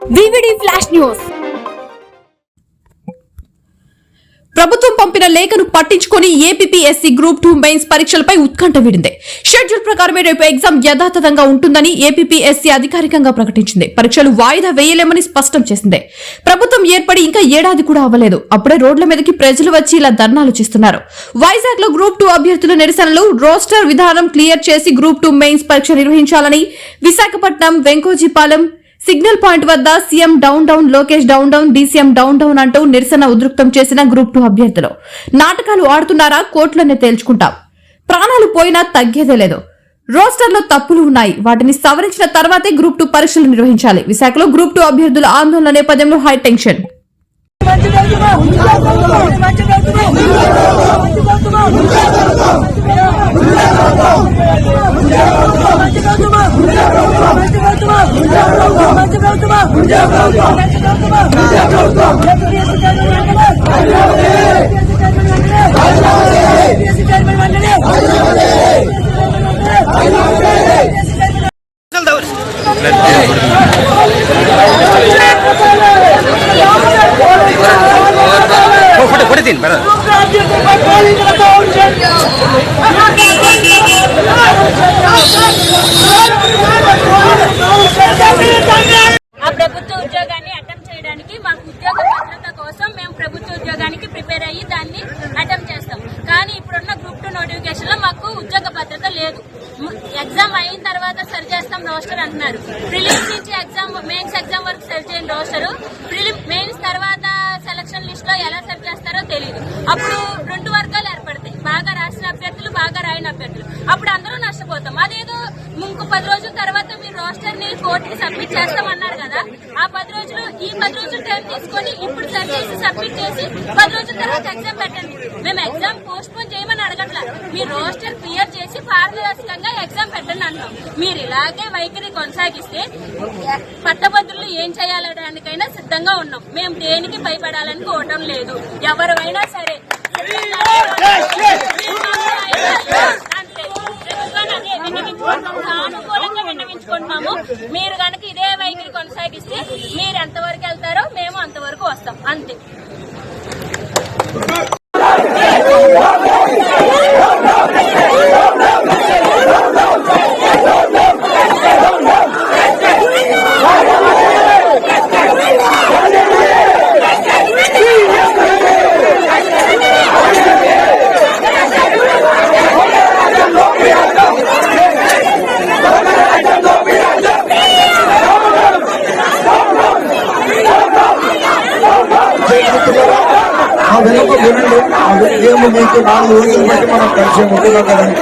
VVD flash news. ప్రభుత్వం పంపిన లేఖను పట్టించుకొని ఏపీఎస్సీ గ్రూప్ టూ మెయిన్స్ పరీక్షలపై ఉత్కంఠ వీడింది. షెడ్యూల్ ప్రకారమే రేపు ఎగ్జామ్ యథాతథంగా ఉంటుందని ఏపీఎస్సీ అధికారికంగా ప్రకటించింది. పరీక్షలు వాయిదా వేయలేమని స్పష్టం చేసింది. ప్రభుత్వం ఏర్పడి ఇంకా ఏడాది కూడా అవ్వలేదు. అప్పుడే రోడ్ల మీదకి ప్రజలు వచ్చి ఇలా ధర్నాలు చేస్తున్నారు. వైజాగ్లో గ్రూప్ టూ అభ్యర్థుల నిరసనలు రోస్టర్ విధానం క్లియర్ చేసి గ్రూప్ టూ మెయిన్స్ పరీక్ష నిర్వహించాలని విశాఖపట్నం వెంకోజీపాలెం సిగ్నల్ పాయింట్ వద్ద CM down down Lokesh down down DCM down down అంటూ నిరసన ఉధృతం చేసిన గ్రూప్ టూ అభ్యర్థులు. నాటకాలు ఆడుతున్నారా? కోర్టులోనే తేల్చుకుంటాం. ప్రాణాలు పోయినా తగ్గేదే లేదు. రోస్టర్లో తప్పులు ఉన్నాయి. వాటిని సవరించిన తర్వాతే గ్రూప్ టూ పరీక్షలు నిర్వహించాలి. విశాఖలో గ్రూప్ టూ అభ్యర్థుల ఆందోళన నేపథ్యంలో హై టెన్షన్. ಫೋಟೋ ಕೊಡ್ತೀನಿ ಬರ ఆ ప్రభుత్వ లేదు ఎగ్జామ్ అయిన తర్వాత సరి చేస్తాం రోస్టర్ అంటున్నారు. ప్రిలిమ్స్ నుంచి ఎగ్జామ్ మెయిన్స్ ఎగ్జామ్ వరకు సరి చేయండి రోస్టర్. ప్రిలిమ్ మెయిన్స్ తర్వాత సెలక్షన్ లిస్ట్లో ఎలా సెట్ చేస్తారో తెలియదు అప్పుడు అభ్యర్థులు అందరూ నష్టపోతాం. అదేదో ఇంకో పది రోజుల తర్వాత మీరు రోస్టర్ని కోర్టుకి సబ్మిట్ చేస్తామన్నారు కదా ఆ పది రోజులు ఈ పది రోజులు టైం తీసుకొని ఇప్పుడు సరి చేసి సబ్మిట్ చేసి పది రోజుల తర్వాత ఎగ్జామ్ పెట్టండి. మేము ఎగ్జామ్ పోస్ట్ పోన్ చేయమని అడగట్లా. మీ రోస్టర్ క్లియర్ చేసి పారదర్శకంగా ఎగ్జామ్ పెట్టండి అంటున్నాం మీరు ఇలాగే వైఖరి కొనసాగిస్తే పట్టభద్రులు ఏం చేయాలడానికైనా సిద్ధంగా ఉన్నాం. మేము దేనికి భయపడాలని కోవటం లేదు. ఎవరైనా మీరు కనుక ఇదే వైఖరి కొనసాగిస్తే మీరు ఎంతవరకు వెళ్తారో మేము అంతవరకు వస్తాం. అంతే. ఆ వెనుక వినండి ఆ ఏమి మీకు నాలుగు రోజులు బట్టి మనం కలిసి ఉంటున్నాం కదండి